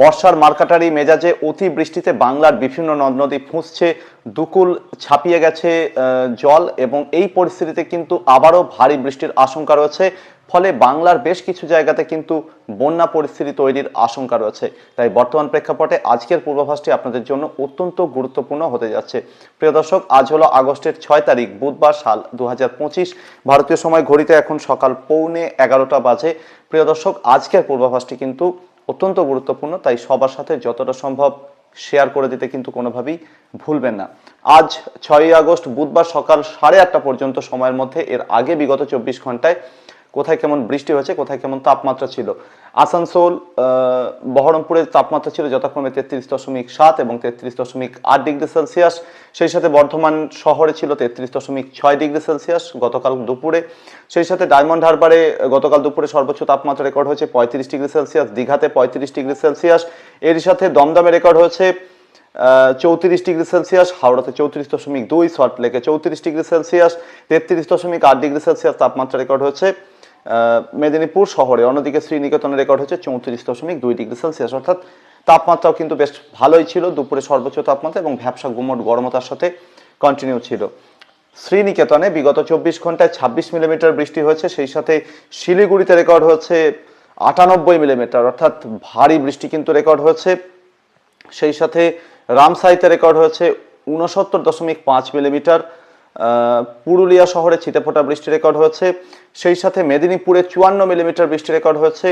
বর্ষার মার্কাটারি মেজাজে অতি বৃষ্টিতে বাংলার বিভিন্ন নদ নদী ফুঁসছে, দুকুল ছাপিয়ে গেছে জল এবং এই পরিস্থিতিতে কিন্তু আবারও ভারী বৃষ্টির আশঙ্কা রয়েছে। ফলে বাংলার বেশ কিছু জায়গাতে কিন্তু বন্যা পরিস্থিতি তৈরির আশঙ্কা রয়েছে। তাই বর্তমান প্রেক্ষাপটে আজকের পূর্বাভাসটি আপনাদের জন্য অত্যন্ত গুরুত্বপূর্ণ হতে যাচ্ছে। প্রিয় দর্শক, আজ হলো আগস্টের ছয় তারিখ, বুধবার সাল দু হাজার পঁচিশ। ভারতীয় সময় ঘড়িতে এখন সকাল পৌনে এগারোটা বাজে। প্রিয় দর্শক, আজকের পূর্বাভাসটি কিন্তু অত্যন্ত গুরুত্বপূর্ণ, তাই সবার সাথে যতটা সম্ভব শেয়ার করে দিতে কিন্তু কোনোভাবেই ভুলবেন না। আজ ছয়ই আগস্ট, বুধবার সকাল সাড়ে আটটা পর্যন্ত সময়ের মধ্যে, এর আগে বিগত চব্বিশ ঘন্টায় কোথায় কেমন বৃষ্টি হয়েছে, কোথায় কেমন তাপমাত্রা ছিল। আসানসোল বহরমপুরের তাপমাত্রা ছিল যথাক্রমে তেত্রিশ দশমিক সাত এবং তেত্রিশ দশমিক আট ডিগ্রি সেলসিয়াস। সেই সাথে বর্ধমান শহরে ছিল তেত্রিশ দশমিক ছয় ডিগ্রি সেলসিয়াস গতকাল দুপুরে। সেই সাথে ডায়মন্ড হারবারে গতকাল দুপুরে সর্বোচ্চ তাপমাত্রা রেকর্ড হয়েছে পঁয়ত্রিশ ডিগ্রি সেলসিয়াস, দীঘাতে পঁয়ত্রিশ ডিগ্রি সেলসিয়াস। এর সাথে দমদমে রেকর্ড হয়েছে চৌত্রিশ ডিগ্রি সেলসিয়াস, হাওড়াতে চৌত্রিশ দশমিক দুই, সল্টলেকে চৌত্রিশ ডিগ্রি সেলসিয়াস, তেত্রিশ দশমিক আট ডিগ্রি সেলসিয়াস তাপমাত্রা রেকর্ড হয়েছে। মেদিনীপুর শহরে। অন্যদিকে শ্রীনিকেতনে রেকর্ড হচ্ছে চৌত্রিশ দশমিক দুই ডিগ্রি সেলসিয়াস। অর্থাৎ তাপমাত্রাও কিন্তু বেশ ভালোই ছিল। দুপুরে সর্বোচ্চ তাপমাত্রা এবং ভ্যাবসা গুমট গরমতার সাথে কন্টিনিউ ছিল। শ্রীনিকেতনে বিগত চব্বিশ ঘন্টায় ছাব্বিশ মিলিমিটার বৃষ্টি হয়েছে। সেই সাথে শিলিগুড়িতে রেকর্ড হয়েছে আটানব্বই মিলিমিটার। অর্থাৎ ভারী বৃষ্টি কিন্তু রেকর্ড হয়েছে। সেই সাথে রামসাইতে রেকর্ড হয়েছে ঊনসত্তর দশমিক পাঁচ মিলিমিটার। পুরুলিয়া শহরে ছিটেফোঁটা বৃষ্টি রেকর্ড হয়েছে। সেই সাথে মেদিনীপুরে চুয়ান্ন মিলিমিটার বৃষ্টি রেকর্ড হয়েছে।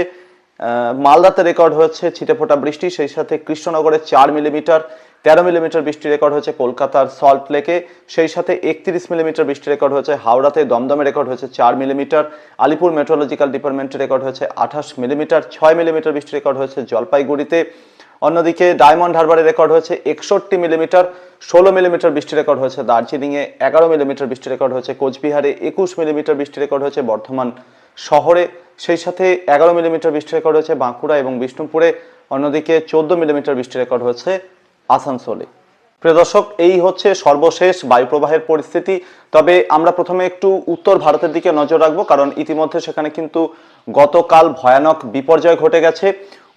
মালদাতে রেকর্ড হয়েছে ছিটেফোঁটা বৃষ্টি। সেই সাথে কৃষ্ণনগরে চার মিলিমিটার, তেরো মিলিমিটার বৃষ্টি রেকর্ড হয়েছে কলকাতার সল্ট লেকে। সেই সাথে একত্রিশ মিলিমিটার বৃষ্টি রেকর্ড হয়েছে হাওড়াতে, দমদমে রেকর্ড হয়েছে চার মিলিমিটার। আলিপুর মেট্রোলজিক্যাল ডিপার্টমেন্টে রেকর্ড হয়েছে আঠাশ মিলিমিটার, ছয় মিলিমিটার বৃষ্টি রেকর্ড হয়েছে জলপাইগুড়িতে। অন্যদিকে ডায়মন্ড হারবারে রেকর্ড হয়েছে একষট্টি মিলিমিটার, ষোলো মিলিমিটার বৃষ্টি রেকর্ড হয়েছে দার্জিলিংয়ে, এগারো মিলিমিটার বৃষ্টি রেকর্ড হয়েছে কোচবিহারে, একুশ মিলিমিটার বৃষ্টি রেকর্ড হয়েছে বর্ধমান শহরে। সেই সাথে এগারো মিলিমিটার বৃষ্টি রেকর্ড হয়েছে বাঁকুড়া এবং বিষ্ণুপুরে, অন্যদিকে চোদ্দ মিলিমিটার বৃষ্টি রেকর্ড হয়েছে আসানসোলে। প্রিয় দর্শক, এই হচ্ছে সর্বশেষ বায়ুপ্রবাহের পরিস্থিতি। তবে আমরা প্রথমে একটু উত্তর ভারতের দিকে নজর রাখব, কারণ ইতিমধ্যে সেখানে কিন্তু গতকাল ভয়ানক বিপর্যয় ঘটে গেছে।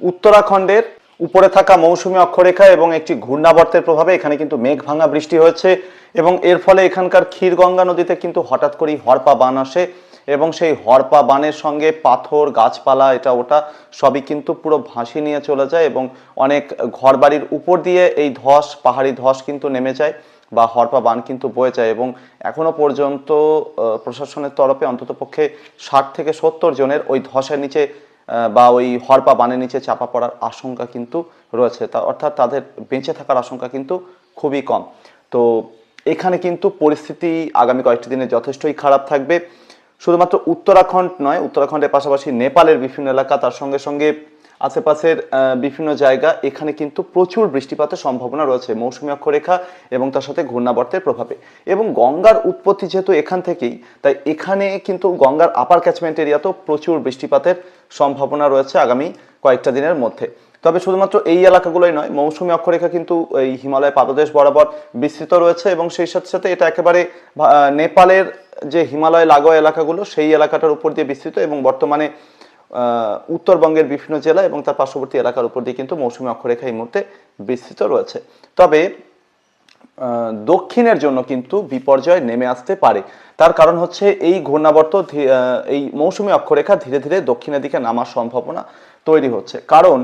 উত্তরাখণ্ডের উপরে থাকা মৌসুমী অক্ষরেখা এবং একটি ঘূর্ণাবর্তের প্রভাবে এখানে কিন্তু মেঘ ভাঙা বৃষ্টি হয়েছে এবং এর ফলে এখানকার ক্ষীরগঙ্গা নদীতে কিন্তু হঠাৎ করেই হরপা বান আসে এবং সেই হরপা বানের সঙ্গে পাথর, গাছপালা, এটা ওটা সবই কিন্তু পুরো ভাসিয়ে নিয়ে চলে যায় এবং অনেক ঘরবাড়ির উপর দিয়ে এই ধস, পাহাড়ি ধস কিন্তু নেমে যায় বা হরপা বান কিন্তু বয়ে যায় এবং এখনও পর্যন্ত প্রশাসনের তরফে অন্ততপক্ষে ষাট থেকে সত্তর জনের ওই ধসের নিচে বা ওই হরপা বানের নিচে চাপা পড়ার আশঙ্কা কিন্তু রয়েছে। তা অর্থাৎ তাদের বেঁচে থাকার আশঙ্কা কিন্তু খুবই কম। তো এখানে কিন্তু পরিস্থিতি আগামী কয়েকটি দিনে যথেষ্টই খারাপ থাকবে। শুধুমাত্র উত্তরাখণ্ড নয়, উত্তরাখণ্ডের পাশাপাশি নেপালের বিভিন্ন এলাকা, তার সঙ্গে সঙ্গে আশেপাশের বিভিন্ন জায়গা, এখানে কিন্তু প্রচুর বৃষ্টিপাতের সম্ভাবনা রয়েছে, মৌসুমী অক্ষরেখা এবং তার সাথে ঘূর্ণাবর্তের প্রভাবে। এবং গঙ্গার উৎপত্তি যেহেতু এখান থেকেই, তাই এখানে কিন্তু গঙ্গার আপার ক্যাচমেন্ট এরিয়াতেও প্রচুর বৃষ্টিপাতের সম্ভাবনা রয়েছে আগামী কয়েকটা দিনের মধ্যে। তবে শুধুমাত্র এই এলাকাগুলোই নয়, মৌসুমী অক্ষরেখা কিন্তু এই হিমালয় পাদদেশ বরাবর বিস্তৃত রয়েছে এবং সেই সাথে সাথে এটা একেবারে নেপালের যে হিমালয় লাগোয়া এলাকাগুলো, সেই এলাকাটার উপর দিয়ে বিস্তৃত এবং বর্তমানে উত্তরবঙ্গের বিভিন্ন জেলা এবং তার পার্শ্ববর্তী এলাকার উপর দিয়ে কিন্তু মৌসুমী অক্ষরেখা এই মুহূর্তে বিস্তৃত রয়েছে। তবে দক্ষিণের জন্য কিন্তু বিপর্যয় নেমে আসতে পারে। তার কারণ হচ্ছে এই ঘূর্ণাবর্ত এই মৌসুমী অক্ষরেখা ধীরে ধীরে দক্ষিণের দিকে নামার সম্ভাবনা তৈরি হচ্ছে। কারণ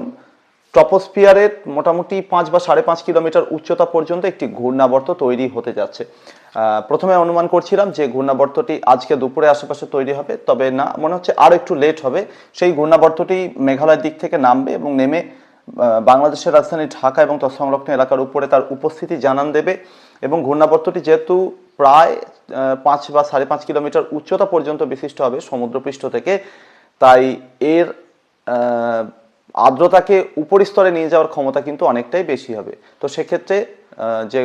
টপোস্ফিয়ারের মোটামুটি পাঁচ বা সাড়ে পাঁচ কিলোমিটার উচ্চতা পর্যন্ত একটি ঘূর্ণাবর্ত তৈরি হতে যাচ্ছে। প্রথমে অনুমান করছিলাম যে ঘূর্ণাবর্তটি আজকে দুপুরে আশেপাশে তৈরি হবে, তবে না, মনে হচ্ছে আরও একটু লেট হবে। সেই ঘূর্ণাবর্তটি মেঘালয়ের দিক থেকে নামবে এবং নেমে বাংলাদেশের রাজধানী ঢাকা এবং তৎসংলগ্ন এলাকার উপরে তার উপস্থিতি জানান দেবে এবং ঘূর্ণাবর্তটি যেহেতু প্রায় পাঁচ বা সাড়ে পাঁচ কিলোমিটার উচ্চতা পর্যন্ত বিশিষ্ট হবে সমুদ্রপৃষ্ঠ থেকে, তাই এর আর্দ্রতাকে উপরিস্তরে নিয়ে যাওয়ার ক্ষমতা কিন্তু অনেকটাই বেশি হবে। তো সেক্ষেত্রে যে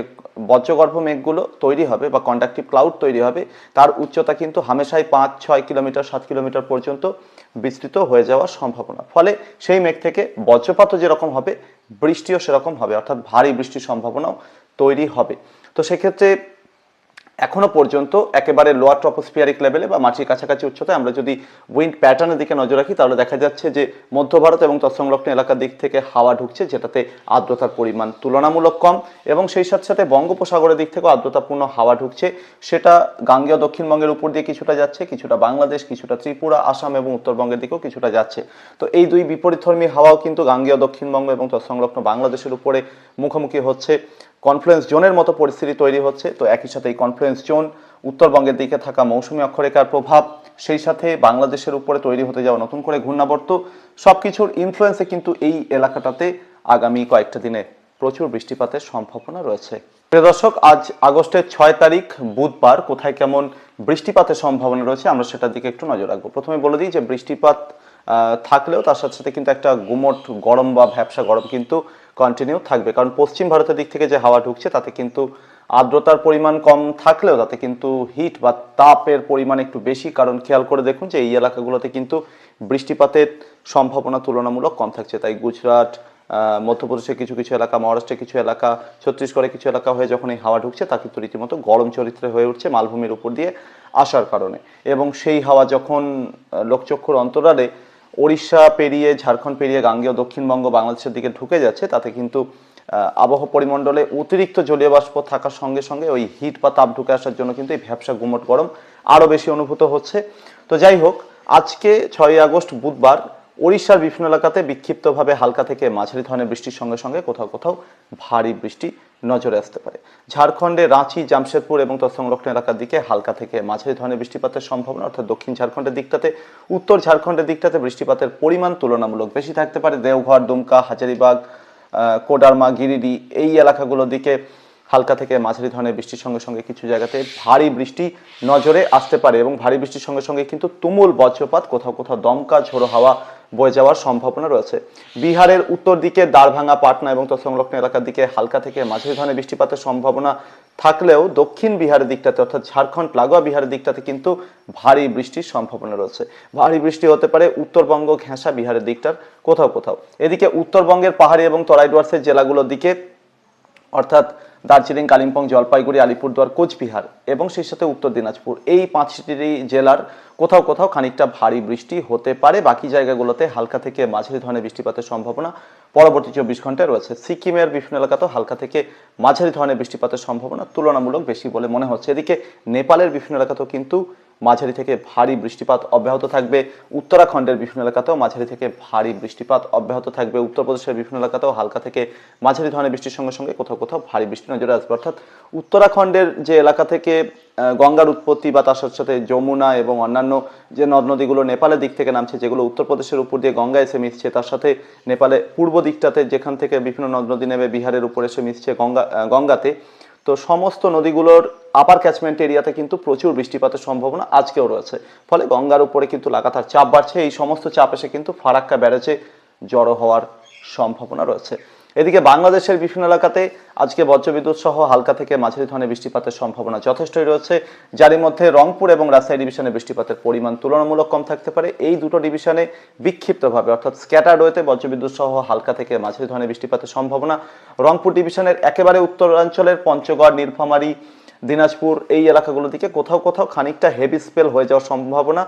বজ্রগর্ভ মেঘগুলো তৈরি হবে বা কন্ডাক্টিভ ক্লাউড তৈরি হবে, তার উচ্চতা কিন্তু হামেশাই পাঁচ, ছয় কিলোমিটার, সাত কিলোমিটার পর্যন্ত বিস্তৃত হয়ে যাওয়ার সম্ভাবনা। ফলে সেই মেঘ থেকে বজ্রপাতও যেরকম হবে, বৃষ্টিও সেরকম হবে, অর্থাৎ ভারী বৃষ্টির সম্ভাবনাও তৈরি হবে। তো সেক্ষেত্রে এখনও পর্যন্ত একেবারে লোয়ার ট্রপোস্ফিয়ারিক লেভেলে বা মাটির কাছাকাছি উচ্চতায় আমরা যদি উইন্ড প্যাটার্নের দিকে নজর রাখি, তাহলে দেখা যাচ্ছে যে মধ্য ভারত এবং তৎসংলগ্ন এলাকার দিক থেকে হাওয়া ঢুকছে, যেটাতে আর্দ্রতার পরিমাণ তুলনামূলক কম এবং সেই সাথে সাথে বঙ্গোপসাগরের দিক থেকেও আর্দ্রতাপূর্ণ হাওয়া ঢুকছে। সেটা গাঙ্গেয় দক্ষিণবঙ্গের উপর দিয়ে কিছুটা যাচ্ছে, কিছুটা বাংলাদেশ, কিছুটা ত্রিপুরা, আসাম এবং উত্তরবঙ্গের দিকেও কিছুটা যাচ্ছে। তো এই দুই বিপরীতধর্মী হাওয়াও কিন্তু গাঙ্গেয় দক্ষিণবঙ্গ এবং তৎসংলগ্ন বাংলাদেশের উপরে মুখোমুখি হচ্ছে। কনফ্লুয়েন্স জোনের মতো পরিস্থিতি তৈরি হচ্ছে, তো একই সাথে এই কনফ্লুয়েন্স জোন উত্তরবঙ্গের দিকে থাকা মৌসুমী অক্ষরেখার প্রভাব, সেই সাথে বাংলাদেশের উপরে তৈরি হতে যাওয়া নতুন করে ঘূর্ণাবর্ত সব কিছুর ইনফ্লুয়েন্সে কিন্তু এই এলাকাটাতে আগামী কয়েকটা দিনে প্রচুর বৃষ্টিপাতের সম্ভাবনা রয়েছে। প্রিয় দর্শক, আজ আগস্টের ছয় তারিখ, বুধবার, কোথায় কেমন বৃষ্টিপাতের সম্ভাবনা রয়েছে আমরা সেটার দিকে একটু নজর রাখব। প্রথমে বলে দিই যে বৃষ্টিপাত থাকলেও তার সাথে সাথে কিন্তু একটা গুমট গরম বা ভ্যাবসা গরম কিন্তু কন্টিনিউ থাকবে। কারণ পশ্চিম ভারতের দিক থেকে যে হাওয়া ঢুকছে, তাতে কিন্তু আর্দ্রতার পরিমাণ কম থাকলেও তাতে কিন্তু হিট বা তাপের পরিমাণ একটু বেশি। কারণ খেয়াল করে দেখুন যে এই এলাকাগুলোতে কিন্তু বৃষ্টিপাতের সম্ভাবনা তুলনামূলক কম থাকছে। তাই গুজরাট মধ্যপ্রদেশের কিছু কিছু এলাকা, মহারাষ্ট্রের কিছু এলাকা, ছত্তিশগড়ের কিছু এলাকা হয়ে যখন এই হাওয়া ঢুকছে, তা কিন্তু রীতিমতো গরম চরিত্রে হয়ে উঠছে মালভূমির উপর দিয়ে আসার কারণে। এবং সেই হাওয়া যখন লোকচক্ষুর অন্তরালে ওড়িশা পেরিয়ে, ঝাড়খণ্ড পেরিয়ে, গাঙ্গেয় দক্ষিণবঙ্গ বাংলাদেশের দিকে ঢুকে যাচ্ছে, তাতে কিন্তু আবহাওয়া পরিমণ্ডলে অতিরিক্ত জলীয় বাষ্প থাকার সঙ্গে সঙ্গে ওই হিট বা তাপ ঢুকে আসার জন্য কিন্তু এই ভ্যাবসা গুমট গরম আরও বেশি অনুভূত হচ্ছে। তো যাই হোক, আজকে ছয়ই আগস্ট, বুধবার, ওড়িশার বিভিন্ন এলাকাতে বিক্ষিপ্তভাবে হালকা থেকে মাঝারি ধরনের বৃষ্টির সঙ্গে সঙ্গে কোথাও কোথাও ভারী বৃষ্টি নজরে আসতে পারে। ঝাড়খণ্ডে রাঁচি, জামশেদপুর এবং তৎসংলগ্ন এলাকার দিকে হালকা থেকে মাঝারি ধরনের বৃষ্টিপাতের সম্ভাবনা, অর্থাৎ দক্ষিণ ঝাড়খণ্ডের দিকটাতে, উত্তর ঝাড়খণ্ডের দিকটাতে বৃষ্টিপাতের পরিমাণ তুলনামূলক বেশি থাকতে পারে। দেওঘর, দুমকা, হাজারিবাগ কোডারমা, গিরিডি এই এলাকাগুলোর দিকে হালকা থেকে মাঝারি ধরনের বৃষ্টির সঙ্গে সঙ্গে কিছু জায়গাতে ভারী বৃষ্টি নজরে আসতে পারে এবং ভারী বৃষ্টির সঙ্গে সঙ্গে কিন্তু তুমুল বজ্রপাত, কোথাও কোথাও দমকা, ঝোড়ো হাওয়া বয়ে যাওয়ার সম্ভাবনা রয়েছে। বিহারের উত্তর দিকে দারভাঙ্গা, পাটনা এবং তৎসংলগ্ন এলাকার দিকে হালকা থেকে মাঝারি ধরনের বৃষ্টিপাতের সম্ভাবনা থাকলেও দক্ষিণ বিহারের দিকটাতে অর্থাৎ ঝাড়খণ্ড, লাগোয়া বিহারের দিকটাতে কিন্তু ভারী বৃষ্টির সম্ভাবনা রয়েছে। ভারী বৃষ্টি হতে পারে উত্তরবঙ্গ, ঘেঁষা বিহারের দিকটার কোথাও কোথাও। এদিকে উত্তরবঙ্গের পাহাড়ি এবং তরাই ডুয়ার্সের জেলাগুলোর দিকে অর্থাৎ দার্জিলিং, কালিম্পং, জলপাইগুড়ি, আলিপুরদুয়ার, কোচবিহার এবং সেই সাথে উত্তর দিনাজপুর। এই পাঁচটি জেলার কোথাও কোথাও খানিকটা ভারী বৃষ্টি হতে পারে। বাকি জায়গাগুলোতে হালকা থেকে মাঝারি ধরনের বৃষ্টিপাতের সম্ভাবনা পরবর্তী চব্বিশ ঘন্টায় রয়েছে। সিকিমের বিভিন্ন এলাকাতেও হালকা থেকে মাঝারি ধরনের বৃষ্টিপাতের সম্ভাবনা তুলনামূলক বেশি বলে মনে হচ্ছে। এদিকে নেপালের বিভিন্ন এলাকাতেও কিন্তু মাঝারি থেকে ভারী বৃষ্টিপাত অব্যাহত থাকবে। উত্তরাখণ্ডের বিভিন্ন এলাকাতেও মাঝারি থেকে ভারী বৃষ্টিপাত অব্যাহত থাকবে। উত্তরপ্রদেশের বিভিন্ন এলাকাতেও হালকা থেকে মাঝারি ধরনের বৃষ্টির সঙ্গে সঙ্গে কোথাও কোথাও ভারী বৃষ্টি নজরে আসবে। অর্থাৎ উত্তরাখণ্ডের যে এলাকা থেকে গঙ্গার উৎপত্তি বা তার সাথে সাথে যমুনা এবং অন্যান্য যে নদ নদীগুলো নেপালের দিক থেকে নামছে, যেগুলো উত্তরপ্রদেশের উপর দিয়ে গঙ্গা এসে মিশছে, তার সাথে নেপালে পূর্ব দিকটাতে যেখান থেকে বিভিন্ন নদ নদী নেমে বিহারের উপর এসে মিশছে গঙ্গা গঙ্গাতে তো সমস্ত নদীগুলোর আপার ক্যাচমেন্ট এরিয়াতে কিন্তু প্রচুর বৃষ্টিপাতের সম্ভাবনা আজকেও রয়েছে। ফলে গঙ্গার উপরে কিন্তু লাগাতার চাপ বাড়ছে, এই সমস্ত চাপ এসে কিন্তু ফারাক্কা বেড়েছে জড়ো হওয়ার সম্ভাবনা রয়েছে। এদিকে বাংলাদেশের বিভিন্ন এলাকাতে আজকে বজ্রবিদ্যুৎ সহ হালকা থেকে মাঝারি ধরনের বৃষ্টিপাতের সম্ভাবনা যথেষ্টই রয়েছে। যারই মধ্যে রংপুর এবং রাজশাহী ডিভিশনে বৃষ্টিপাতের পরিমাণ তুলনামূলক কম থাকতে পারে। এই দুটো ডিভিশনে বিক্ষিপ্তভাবে, অর্থাৎ স্ক্যাটার্ড রয়েছে বজ্রবিদ্যুৎ সহ হালকা থেকে মাঝারি ধরনের বৃষ্টিপাতের সম্ভাবনা। রংপুর ডিভিশনের একেবারে উত্তরাঞ্চলের পঞ্চগড়, নীলফামারী, দিনাজপুর এই এলাকাগুলো দিকে কোথাও কোথাও খানিকটা হেভি স্পেল হয়ে যাওয়ার সম্ভাবনা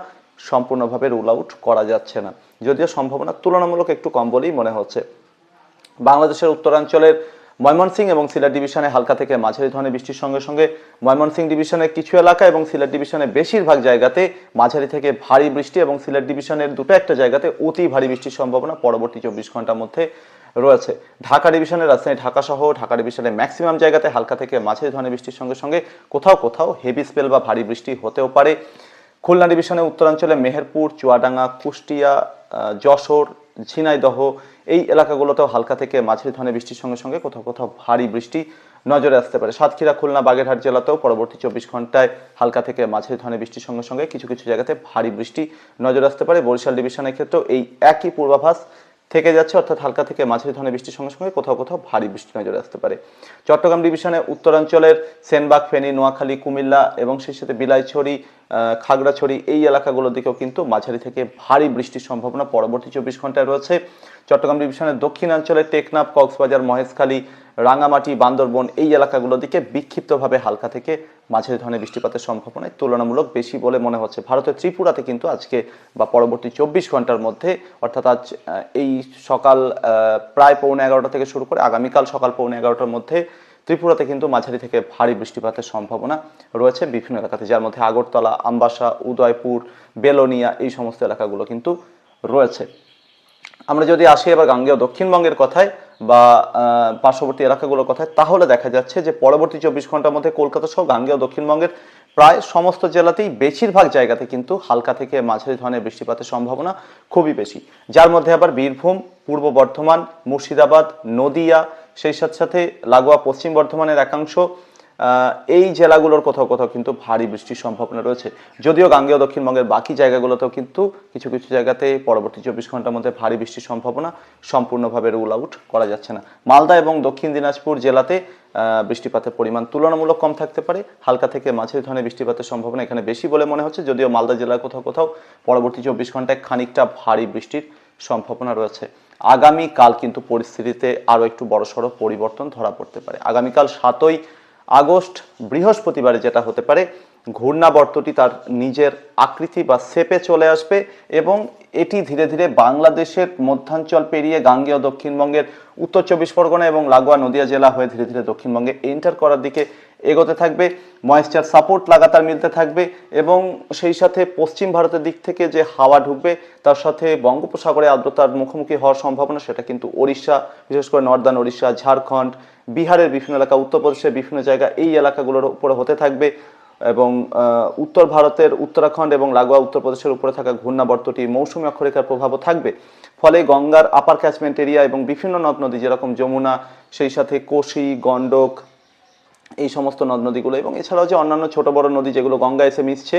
সম্পূর্ণভাবে রুল আউট করা যাচ্ছে না। যদিও সম্ভাবনা তুলনামূলক একটু কম বলেই মনে হচ্ছে। বাংলাদেশের উত্তরাঞ্চলের ময়মনসিংহ এবং সিলেট ডিভিশনে হালকা থেকে মাঝারি ধরনের বৃষ্টির সঙ্গে সঙ্গে ময়মনসিংহ ডিভিশনের কিছু এলাকা এবং সিলেট ডিভিশনের বেশিরভাগ জায়গাতে মাঝারি থেকে ভারী বৃষ্টি এবং সিলেট ডিভিশনের দুটো একটা জায়গাতে অতি ভারী বৃষ্টির সম্ভাবনা পরবর্তী চব্বিশ ঘণ্টার মধ্যে রয়েছে। ঢাকা ডিভিশনের রাজধানী ঢাকা সহ ঢাকা ডিভিশনের ম্যাক্সিমাম জায়গাতে হালকা থেকে মাঝারি ধরনের বৃষ্টির সঙ্গে সঙ্গে কোথাও কোথাও হেভি স্পেল বা ভারী বৃষ্টি হতেও পারে। খুলনা ডিভিশনের উত্তরাঞ্চলে মেহেরপুর, চুয়াডাঙ্গা, কুষ্টিয়া যশোর, ঝিনাইদহ এই এলাকাগুলোতেও হালকা থেকে মাঝারি ধরনের বৃষ্টির সঙ্গে সঙ্গে কোথাও কোথাও ভারী বৃষ্টি নজরে আসতে পারে। সাতক্ষীরা, খুলনা, বাগেরহাট জেলাতেও পরবর্তী চব্বিশ ঘন্টায় হালকা থেকে মাঝারি ধরনের বৃষ্টির সঙ্গে সঙ্গে কিছু কিছু জায়গাতে ভারী বৃষ্টি নজরে আসতে পারে। বরিশাল ডিভিশনের ক্ষেত্রেও এই একই পূর্বাভাস থেকে যাচ্ছে, অর্থাৎ হালকা থেকে মাঝারি ধরনের বৃষ্টির সঙ্গে সঙ্গে কোথাও কোথাও ভারী বৃষ্টি নজরে আসতে পারে। চট্টগ্রাম ডিভিশনে উত্তরাঞ্চলের সেনবাগ, ফেনী, নোয়াখালী, কুমিল্লা এবং সেই সাথে বিলাইছড়ি খাগড়াছড়ি এই এলাকাগুলোর দিকেও কিন্তু মাঝারি থেকে ভারী বৃষ্টির সম্ভাবনা পরবর্তী চব্বিশ ঘন্টায় রয়েছে। চট্টগ্রাম ডিভিশনের দক্ষিণাঞ্চলে টেকনাফ, কক্সবাজার, মহেশখালী রাঙামাটি, বান্দরবন এই এলাকাগুলোর দিকে বিক্ষিপ্তভাবে হালকা থেকে মাঝারি ধরনের বৃষ্টিপাতের সম্ভাবনায় তুলনামূলক বেশি বলে মনে হচ্ছে। ভারতের ত্রিপুরাতে কিন্তু আজকে বা পরবর্তী চব্বিশ ঘণ্টার মধ্যে, অর্থাৎ আজ এই সকাল প্রায় পৌনে এগারোটা থেকে শুরু করে আগামীকাল সকাল পৌনে এগারোটার মধ্যে ত্রিপুরাতে কিন্তু মাঝারি থেকে ভারী বৃষ্টিপাতের সম্ভাবনা রয়েছে বিভিন্ন এলাকাতে, যার মধ্যে আগরতলা, আমবাসা, উদয়পুর, বেলোনিয়া এই সমস্ত এলাকাগুলো কিন্তু রয়েছে। আমরা যদি আসি এবার গাঙ্গেয় দক্ষিণবঙ্গের কথায় বা পার্শ্ববর্তী এলাকাগুলোর কথায়, তাহলে দেখা যাচ্ছে যে পরবর্তী চব্বিশ ঘণ্টার মধ্যে কলকাতা সহ গাঙ্গেয় দক্ষিণবঙ্গের প্রায় সমস্ত জেলাতেই বেশিরভাগ জায়গাতে কিন্তু হালকা থেকে মাঝারি ধরনের বৃষ্টিপাতের সম্ভাবনা খুবই বেশি। যার মধ্যে আবার বীরভূম, পূর্ব বর্ধমান, মুর্শিদাবাদ, নদিয়া, সেই সাথে সাথে লাগোয়া পশ্চিম বর্ধমানের একাংশ এই জেলাগুলোর কোথাও কোথাও কিন্তু ভারী বৃষ্টির সম্ভাবনা রয়েছে। যদিও গাঙ্গেয় দক্ষিণবঙ্গের বাকি জায়গাগুলোতেও কিন্তু কিছু কিছু জায়গাতে পরবর্তী চব্বিশ ঘণ্টার মধ্যে ভারী বৃষ্টির সম্ভাবনা সম্পূর্ণভাবে রুল আউট করা যাচ্ছে না। মালদা এবং দক্ষিণ দিনাজপুর জেলাতে বৃষ্টিপাতের পরিমাণ তুলনামূলক কম থাকতে পারে। হালকা থেকে মাঝারি ধরনের বৃষ্টিপাতের সম্ভাবনা এখানে বেশি বলে মনে হচ্ছে। যদিও মালদা জেলার কোথাও কোথাও পরবর্তী চব্বিশ ঘন্টায় খানিকটা ভারী বৃষ্টির সম্ভাবনা রয়েছে। আগামীকাল কিন্তু পরিস্থিতিতে আরও একটু বড়সড় পরিবর্তন ধরা পড়তে পারে। আগামীকাল সাতই আগস্ট বৃহস্পতিবারে যেটা হতে পারে, ঘূর্ণাবর্তটি তার নিজের আকৃতি বা শেপে চলে আসবে এবং এটি ধীরে ধীরে বাংলাদেশের মধ্যাঞ্চল পেরিয়ে গাঙ্গেয় দক্ষিণবঙ্গের উত্তর চব্বিশ পরগনা এবং লাগোয়া নদিয়া জেলা হয়ে ধীরে ধীরে দক্ষিণবঙ্গে এন্টার করার দিকে এগোতে থাকবে ময়েশ্চার সাপোর্ট লাগাতার মিলতে থাকবে এবং সেই সাথে পশ্চিম ভারতের দিক থেকে যে হাওয়া ঢুকবে, তার সাথে বঙ্গোপসাগরে আর্দ্রতার মুখোমুখি হওয়ার সম্ভাবনা, সেটা কিন্তু ওড়িশা, বিশেষ করে নর্দার্ন ওড়িশা, ঝাড়খণ্ড, বিহারের বিভিন্ন এলাকা, উত্তরপ্রদেশের বিভিন্ন জায়গা এই এলাকাগুলোর উপরে হতে থাকবে এবং উত্তর ভারতের উত্তরাখণ্ড এবং লাগোয়া উত্তরপ্রদেশের উপরে থাকা ঘূর্ণাবর্তটি মৌসুমী অক্ষরেখার প্রভাবও থাকবে। ফলে গঙ্গার আপার ক্যাচমেন্ট এরিয়া এবং বিভিন্ন নদ নদী যেরকম যমুনা, সেই সাথে কোশি, গণ্ডক এই সমস্ত নদ নদীগুলো এবং এছাড়াও যে অন্যান্য ছোট বড় নদী যেগুলো গঙ্গা এসে মিশছে,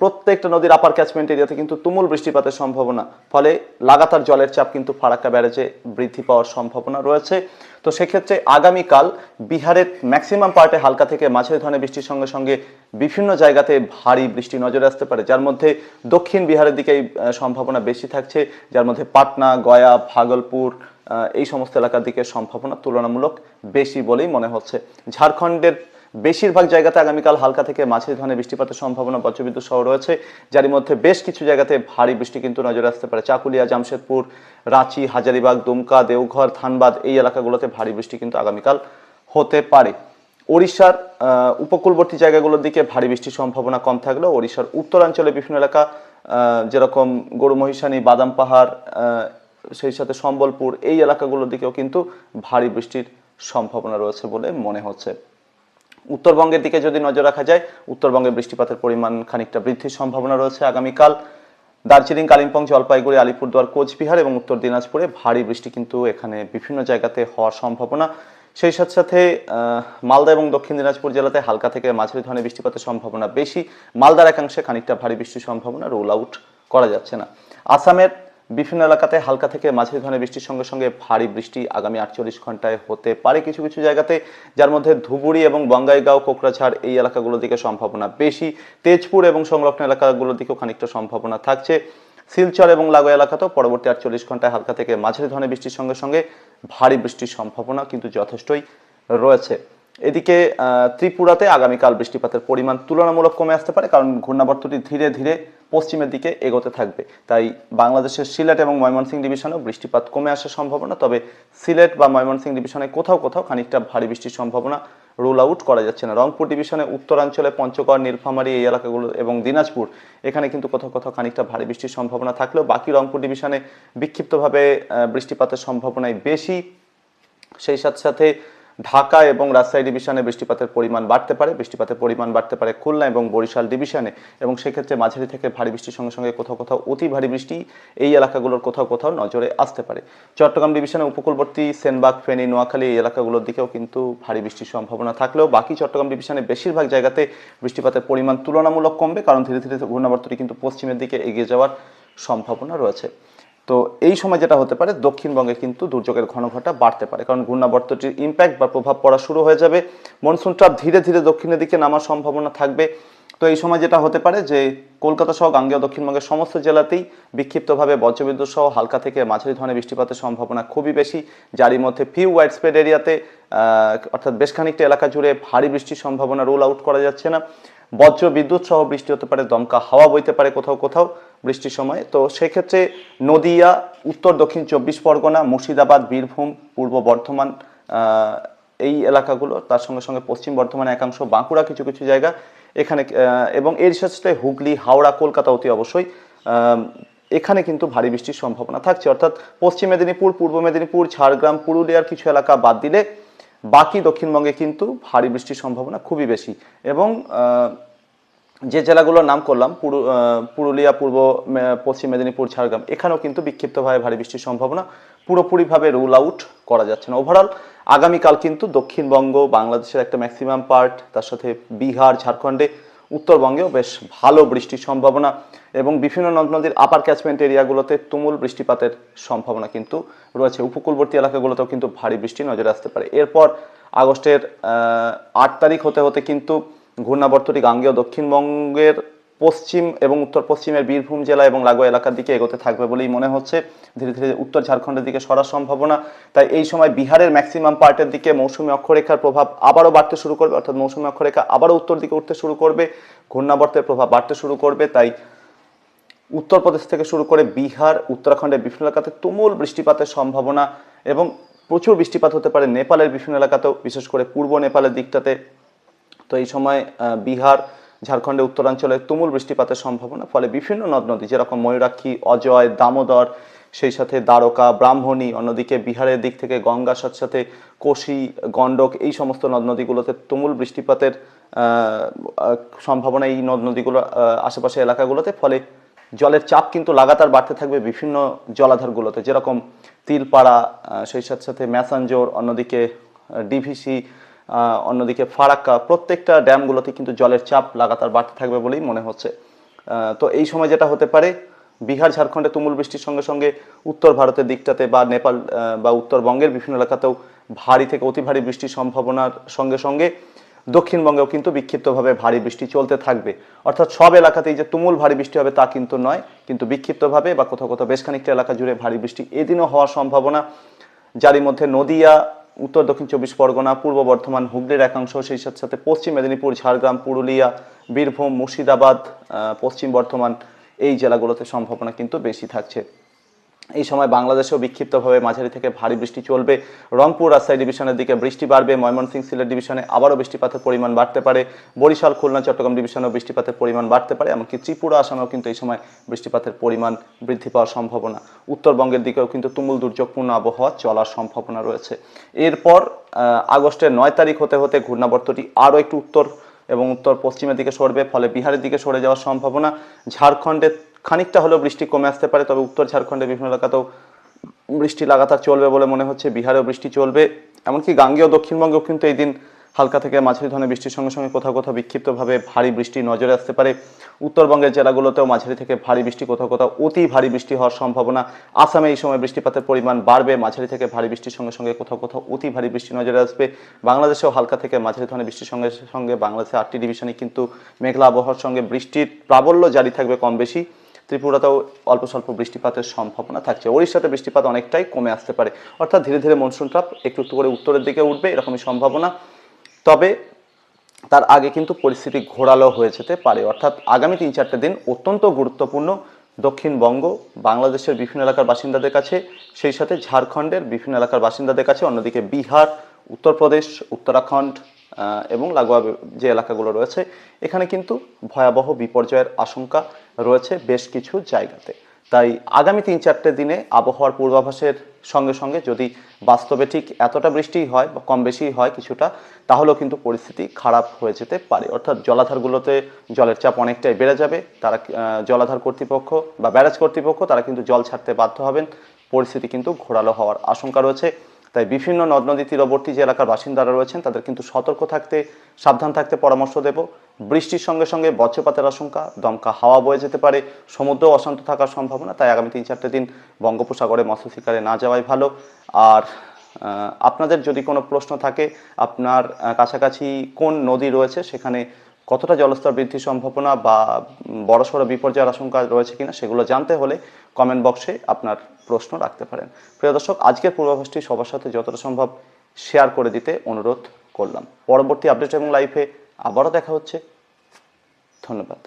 প্রত্যেকটা নদীর আপার ক্যাচমেন্ট এরিয়াতে কিন্তু তুমুল বৃষ্টিপাতের সম্ভাবনা। ফলে লাগাতার জলের চাপ কিন্তু ফারাক্কা ব্যারেজে বৃদ্ধি পাওয়ার সম্ভাবনা রয়েছে। তো সেক্ষেত্রে আগামীকাল বিহারের ম্যাক্সিমাম পার্টে হালকা থেকে মাঝারি ধরনের বৃষ্টির সঙ্গে সঙ্গে বিভিন্ন জায়গাতে ভারী বৃষ্টি নজরে আসতে পারে, যার মধ্যে দক্ষিণ বিহারের দিকে সম্ভাবনা বেশি থাকছে। যার মধ্যে পাটনা, গয়া, ভাগলপুর এই সমস্ত এলাকার দিকে সম্ভাবনা তুলনামূলক বেশি বলেই মনে হচ্ছে। ঝাড়খণ্ডের বেশিরভাগ জায়গাতে আগামীকাল হালকা থেকে মাঝারি ধরনের বৃষ্টিপাতের সম্ভাবনা বজ্রবিদ্যুৎ সহ রয়েছে। যার মধ্যে বেশ কিছু জায়গাতে ভারী বৃষ্টি কিন্তু নজরে আসতে পারে। চাকুলিয়া, জামশেদপুর, রাঁচি, হাজারিবাগ, দুমকা, দেওঘর ধানবাদ এই এলাকাগুলোতে ভারী বৃষ্টি কিন্তু আগামীকাল হতে পারে। ওড়িশার উপকূলবর্তী জায়গাগুলোর দিকে ভারী বৃষ্টির সম্ভাবনা কম থাকলেও ওড়িশার উত্তরাঞ্চলে বিভিন্ন এলাকা যেরকম গরু গরুমহিষানি, বাদাম পাহাড় সেই সাথে সম্বলপুর এই এলাকাগুলোর দিকেও কিন্তু ভারী বৃষ্টির সম্ভাবনা রয়েছে বলে মনে হচ্ছে। উত্তরবঙ্গের দিকে যদি নজর রাখা যায়, উত্তরবঙ্গে বৃষ্টিপাতের পরিমাণ খানিকটা বৃদ্ধির সম্ভাবনা রয়েছে আগামীকাল। দার্জিলিং, কালিম্পং, জলপাইগুড়ি, আলিপুরদুয়ার, কোচবিহার এবং উত্তর দিনাজপুরে ভারী বৃষ্টি কিন্তু এখানে বিভিন্ন জায়গাতে হওয়ার সম্ভাবনা। সেই সাথে সাথে মালদা এবং দক্ষিণ দিনাজপুর জেলাতে হালকা থেকে মাঝারি ধরনের বৃষ্টিপাতের সম্ভাবনা বেশি। মালদার একাংশে খানিকটা ভারী বৃষ্টির সম্ভাবনা রোল আউট করা যাচ্ছে না। আসামের বিভিন্ন এলাকাতে হালকা থেকে মাঝারি ধরনের বৃষ্টির সঙ্গে সঙ্গে ভারী বৃষ্টি আগামী আটচল্লিশ ঘন্টায় হতে পারে কিছু কিছু জায়গাতে, যার মধ্যে ধুবুরি এবং বঙ্গাইগাঁও, কোকরাঝাড় এই এলাকাগুলোর দিকে সম্ভাবনা বেশি। তেজপুর এবং সংলগ্ন এলাকাগুলোর দিকেও খানিকটা সম্ভাবনা থাকছে। শিলচর এবং লাগো এলাকাতেও পরবর্তী আটচল্লিশ ঘন্টায় হালকা থেকে মাঝারি ধরনের বৃষ্টির সঙ্গে সঙ্গে ভারী বৃষ্টির সম্ভাবনা কিন্তু যথেষ্টই রয়েছে। এদিকে ত্রিপুরাতে আগামীকাল বৃষ্টিপাতের পরিমাণ তুলনামূলক কমে আসতে পারে, কারণ ঘূর্ণাবর্তটি ধীরে ধীরে পশ্চিমের দিকে এগোতে থাকবে। তাই বাংলাদেশের সিলেট এবং ময়মনসিংহ ডিভিশনেও বৃষ্টিপাত কমে আসার সম্ভাবনা, তবে সিলেট বা ময়মনসিংহ ডিভিশনে কোথাও কোথাও খানিকটা ভারী বৃষ্টির সম্ভাবনা রুল আউট করা যাচ্ছে না। রংপুর ডিভিশনে উত্তরাঞ্চলে পঞ্চগড়, নীলফামারী এই এলাকাগুলো এবং দিনাজপুর এখানে কিন্তু কোথাও কোথাও খানিকটা ভারী বৃষ্টির সম্ভাবনা থাকলেও বাকি রংপুর ডিভিশনে বিক্ষিপ্তভাবে বৃষ্টিপাতের সম্ভাবনাই বেশি। সেই সাথে সাথে ঢাকা এবং রাজশাহী ডিভিশনে বৃষ্টিপাতের পরিমাণ বাড়তে পারে। বৃষ্টিপাতের পরিমাণ বাড়তে পারে খুলনা এবং বরিশাল ডিভিশনে এবং সেক্ষেত্রে মাঝারি থেকে ভারী বৃষ্টির সঙ্গে সঙ্গে কোথাও কোথাও অতি ভারী বৃষ্টি এই এলাকাগুলোর কোথাও কোথাও নজরে আসতে পারে। চট্টগ্রাম ডিভিশনে উপকূলবর্তী সেনবাগ, ফেনী, নোয়াখালী এই এলাকাগুলোর দিকেও কিন্তু ভারী বৃষ্টির সম্ভাবনা থাকলেও বাকি চট্টগ্রাম ডিভিশনে বেশিরভাগ জায়গাতে বৃষ্টিপাতের পরিমাণ তুলনামূলক কমবে। কারণ ধীরে ধীরে ঘূর্ণাবর্তটি কিন্তু পশ্চিমের দিকে এগিয়ে যাওয়ার সম্ভাবনা রয়েছে। তো এই সময় যেটা হতে পারে, দক্ষিণবঙ্গে কিন্তু দুর্যোগের ঘনঘটা বাড়তে পারে। কারণ ঘূর্ণাবর্তটির ইম্প্যাক্ট বা প্রভাব পড়া শুরু হয়ে যাবে। মনসুন ট্রাপ ধীরে ধীরে দক্ষিণের দিকে নামার সম্ভাবনা থাকবে। তো এই সময় যেটা হতে পারে যে, কলকাতা সহ গাঙ্গেয় দক্ষিণবঙ্গের সমস্ত জেলাতেই বিক্ষিপ্তভাবে বজ্রবিদ্যুৎ সহ হালকা থেকে মাঝারি ধরনের বৃষ্টিপাতের সম্ভাবনা খুবই বেশি। যারই মধ্যে ফিউ ওয়াইড স্প্রেড এরিয়াতে অর্থাৎ বেশ খানিকটা এলাকা জুড়ে ভারী বৃষ্টির সম্ভাবনা রোল আউট করা যাচ্ছে না। বজ্র বিদ্যুৎ সহ বৃষ্টি হতে পারে, দমকা হাওয়া বইতে পারে কোথাও কোথাও। বৃষ্টির সময়। তো সেক্ষেত্রে নদিয়া, উত্তর, দক্ষিণ চব্বিশ পরগনা, মুর্শিদাবাদ, বীরভূম, পূর্ব বর্ধমান এই এলাকাগুলো, তার সঙ্গে সঙ্গে পশ্চিম বর্ধমান একাংশ, বাঁকুড়া কিছু কিছু জায়গা, এখানে এবং এর সাথে হুগলি, হাওড়া, কলকাতা অতি অবশ্যই এখানে কিন্তু ভারী বৃষ্টির সম্ভাবনা থাকছে। অর্থাৎ পশ্চিম মেদিনীপুর, পূর্ব মেদিনীপুর, ঝাড়গ্রাম, পুরুলিয়ার কিছু এলাকা বাদ দিলে বাকি দক্ষিণবঙ্গে কিন্তু ভারী বৃষ্টির সম্ভাবনা খুবই বেশি। এবং যে জেলাগুলোর নাম করলাম, পুরু পুরুলিয়া, পূর্ব পশ্চিম মেদিনীপুর, ঝাড়গ্রাম, এখানেও কিন্তু বিক্ষিপ্তভাবে ভারী বৃষ্টির সম্ভাবনা পুরোপুরিভাবে রুল আউট করা যাচ্ছে না। ওভারঅল আগামীকাল কিন্তু দক্ষিণবঙ্গ, বাংলাদেশের একটা ম্যাক্সিমাম পার্ট তার সাথে বিহার, ঝাড়খণ্ডে, উত্তরবঙ্গেও বেশ ভালো বৃষ্টির সম্ভাবনা এবং বিভিন্ন নদ নদীর আপার ক্যাচমেন্ট এরিয়াগুলোতে তুমুল বৃষ্টিপাতের সম্ভাবনা কিন্তু রয়েছে। উপকূলবর্তী এলাকাগুলোতেও কিন্তু ভারী বৃষ্টি নজরে আসতে পারে। এরপর আগস্টের আট তারিখ হতে হতে কিন্তু ঘূর্ণাবর্তটি গাঙ্গেয় দক্ষিণবঙ্গের পশ্চিম এবং উত্তর পশ্চিমের বীরভূম জেলা এবং লাগোয়া এলাকার দিকে এগোতে থাকবে বলেই মনে হচ্ছে। ধীরে ধীরে উত্তর ঝাড়খণ্ডের দিকে সরার সম্ভাবনা। তাই এই সময় বিহারের ম্যাক্সিমাম পার্টের দিকে মৌসুমী অক্ষরেখার প্রভাব আবারও বাড়তে শুরু করবে, অর্থাৎ মৌসুমী অক্ষরেখা আবারও উত্তর দিকে উঠতে শুরু করবে, ঘূর্ণাবর্তের প্রভাব বাড়তে শুরু করবে। তাই উত্তরপ্রদেশ থেকে শুরু করে বিহার, উত্তরাখণ্ডের বিভিন্ন এলাকাতে তুমুল বৃষ্টিপাতের সম্ভাবনা এবং প্রচুর বৃষ্টিপাত হতে পারে নেপালের বিভিন্ন এলাকাতেও, বিশেষ করে পূর্ব নেপালের দিকটাতে। তো এই সময় বিহার, ঝাড়খণ্ডে, উত্তরাঞ্চলে তুমুল বৃষ্টিপাতের সম্ভাবনা, ফলে বিভিন্ন নদ নদী যেরকম ময়ূরাক্ষী, অজয়, দামোদর, সেই সাথে দ্বারকা, ব্রাহ্মণী, অন্যদিকে বিহারের দিক থেকে গঙ্গার সাথে সাথে কোশি, গণ্ডক, এই সমস্ত নদ নদীগুলোতে তুমুল বৃষ্টিপাতের সম্ভাবনা এই নদ নদীগুলো আশেপাশে এলাকাগুলোতে, ফলে জলের চাপ কিন্তু লাগাতার বাড়তে থাকবে বিভিন্ন জলাধারগুলোতে, যেরকম তিলপাড়া সেই সাথে সাথে ম্যাসাঞ্জোর, অন্যদিকে ডিভিসি অন্যদিকে ফারাক্কা, প্রত্যেকটা ড্যামগুলোতে কিন্তু জলের চাপ লাগাতার বাড়তে থাকবে বলেই মনে হচ্ছে। তো এই সময় যেটা হতে পারে, বিহার, ঝাড়খণ্ডে তুমুল বৃষ্টির সঙ্গে সঙ্গে উত্তর ভারতের দিকটাতে বা নেপাল বা উত্তরবঙ্গের বিভিন্ন এলাকাতেও ভারী থেকে অতি ভারী বৃষ্টির সম্ভাবনার সঙ্গে সঙ্গে দক্ষিণবঙ্গেও কিন্তু বিক্ষিপ্তভাবে ভারী বৃষ্টি চলতে থাকবে। অর্থাৎ সব এলাকাতেই যে তুমুল ভারী বৃষ্টি হবে তা কিন্তু নয়, কিন্তু বিক্ষিপ্তভাবে বা কোথাও কোথাও বেশ খানিকটা এলাকা জুড়ে ভারী বৃষ্টি এদিনও হওয়ার সম্ভাবনা। যারই মধ্যে নদিয়া উত্তর, দক্ষিণ চব্বিশ পরগনা, পূর্ব বর্ধমান, হুগলির একাংশ, সেই সাথে সাথে পশ্চিম মেদিনীপুর, ঝাড়গ্রাম, পুরুলিয়া, বীরভূম, মুর্শিদাবাদ পশ্চিম বর্ধমান, এই জেলাগুলোতে সম্ভাবনা কিন্তু বেশি থাকছে। এই সময় বাংলাদেশেও বিক্ষিপ্তভাবে মাঝারি থেকে ভারী বৃষ্টি চলবে। রংপুর রাজশাহী ডিভিশনের দিকে বৃষ্টি বাড়বে। ময়মনসিংহ সিলেট ডিভিশনে আবারও বৃষ্টিপাতের পরিমাণ বাড়তে পারে। বরিশাল, খুলনা, চট্টগ্রাম ডিভিশনেও বৃষ্টিপাতের পরিমাণ বাড়তে পারে। এমনকি ত্রিপুরা আসামেও কিন্তু এই সময় বৃষ্টিপাতের পরিমাণ বৃদ্ধি পাওয়ার সম্ভাবনা। উত্তরবঙ্গের দিকেও কিন্তু তুমুল দুর্যোগপূর্ণ আবহাওয়া চলার সম্ভাবনা রয়েছে। এরপর আগস্টের নয় তারিখ হতে হতে ঘূর্ণাবর্তটি আরও একটু উত্তর এবং উত্তর পশ্চিমের দিকে সরবে। ফলে বিহারের দিকে সরে যাওয়ার সম্ভাবনা। ঝাড়খণ্ডে খানিকটা হলেও বৃষ্টি কমে আসতে পারে, তবে উত্তর ঝাড়খণ্ডের বিভিন্ন এলাকাতেও বৃষ্টি লাগাতার চলবে বলে মনে হচ্ছে, বিহারেও বৃষ্টি চলবে। এমনকি গাঙ্গেয় দক্ষিণবঙ্গেও কিন্তু এই দিন হালকা থেকে মাঝারি ধরনের বৃষ্টির সঙ্গে সঙ্গে কোথাও কোথাও বিক্ষিপ্তভাবে ভারী বৃষ্টি নজরে আসতে পারে। উত্তরবঙ্গের জেলাগুলোতেও মাঝারি থেকে ভারী বৃষ্টি, কোথাও কোথাও অতি ভারী বৃষ্টি হওয়ার সম্ভাবনা। আসামে এই সময় বৃষ্টিপাতের পরিমাণ বাড়বে, মাঝারি থেকে ভারী বৃষ্টির সঙ্গে সঙ্গে কোথাও কোথাও অতি ভারী বৃষ্টি নজরে আসবে। বাংলাদেশেও হালকা থেকে মাঝারি ধরনের বৃষ্টির সঙ্গে সঙ্গে বাংলাদেশের আটটি ডিভিশনে কিন্তু মেঘলা আবহাওয়ার সঙ্গে বৃষ্টির প্রাবল্য জারি থাকবে কম বেশি। ত্রিপুরাতেও অল্প স্বল্প বৃষ্টিপাতের সম্ভাবনা থাকছে। ওড়িশাতে বৃষ্টিপাত অনেকটাই কমে আসতে পারে। অর্থাৎ ধীরে ধীরে মনসুন ট্রাপ একটু একটু করে উত্তরের দিকে উঠবে, এরকমই সম্ভাবনা। তবে তার আগে কিন্তু পরিস্থিতি ঘোরালো হয়ে যেতে পারে। অর্থাৎ আগামী তিন চারটে দিন অত্যন্ত গুরুত্বপূর্ণ দক্ষিণবঙ্গ, বাংলাদেশের বিভিন্ন এলাকার বাসিন্দাদের কাছে, সেই সাথে ঝাড়খণ্ডের বিভিন্ন এলাকার বাসিন্দাদের কাছে, অন্যদিকে বিহার, উত্তরপ্রদেশ, উত্তরাখণ্ড এবং লাগোয়া যে এলাকাগুলো রয়েছে, এখানে কিন্তু ভয়াবহ বিপর্যয়ের আশঙ্কা রয়েছে বেশ কিছু জায়গাতে। তাই আগামী তিন চারটে দিনে আবহাওয়ার পূর্বাভাসের সঙ্গে সঙ্গে যদি বাস্তবে ঠিক এতটা বৃষ্টি হয় বা কম বেশি হয় কিছুটা, তাহলেও কিন্তু পরিস্থিতি খারাপ হয়ে যেতে পারে। অর্থাৎ জলাধারগুলোতে জলের চাপ অনেকটাই বেড়ে যাবে। তারা জলাধার কর্তৃপক্ষ বা ব্যারাজ কর্তৃপক্ষ, তারা কিন্তু জল ছাড়তে বাধ্য হবেন। পরিস্থিতি কিন্তু ঘোরালো হওয়ার আশঙ্কা রয়েছে। তাই বিভিন্ন নদ নদী তীরবর্তী যে এলাকার বাসিন্দারা রয়েছেন, তাদের কিন্তু সতর্ক থাকতে, সাবধান থাকতে পরামর্শ দেব। বৃষ্টির সঙ্গে সঙ্গে বজ্রপাতের আশঙ্কা, দমকা হাওয়া বয়ে যেতে পারে সমুদ্র অশান্ত থাকার সম্ভাবনা, তাই আগামী তিন চারটে দিন বঙ্গোপসাগরে মৎস্য শিকারে না যাওয়াই ভালো। আর আপনাদের যদি কোনো প্রশ্ন থাকে, আপনার কাছাকাছি কোন নদী রয়েছে, সেখানে কতটা জলস্তর বৃদ্ধির সম্ভাবনা বা বড় বড়সড় বিপর্যয়ের আশঙ্কা রয়েছে কিনা সেগুলো জানতে হলে কমেন্ট বক্সে আপনার প্রশ্ন রাখতে পারেন। প্রিয় দর্শক, আজকের পূর্বাভাসটি সবার সাথে যতটা সম্ভব শেয়ার করে দিতে অনুরোধ করলাম। পরবর্তী আপডেট এবং লাইফে আবারও দেখা হচ্ছে। ধন্যবাদ।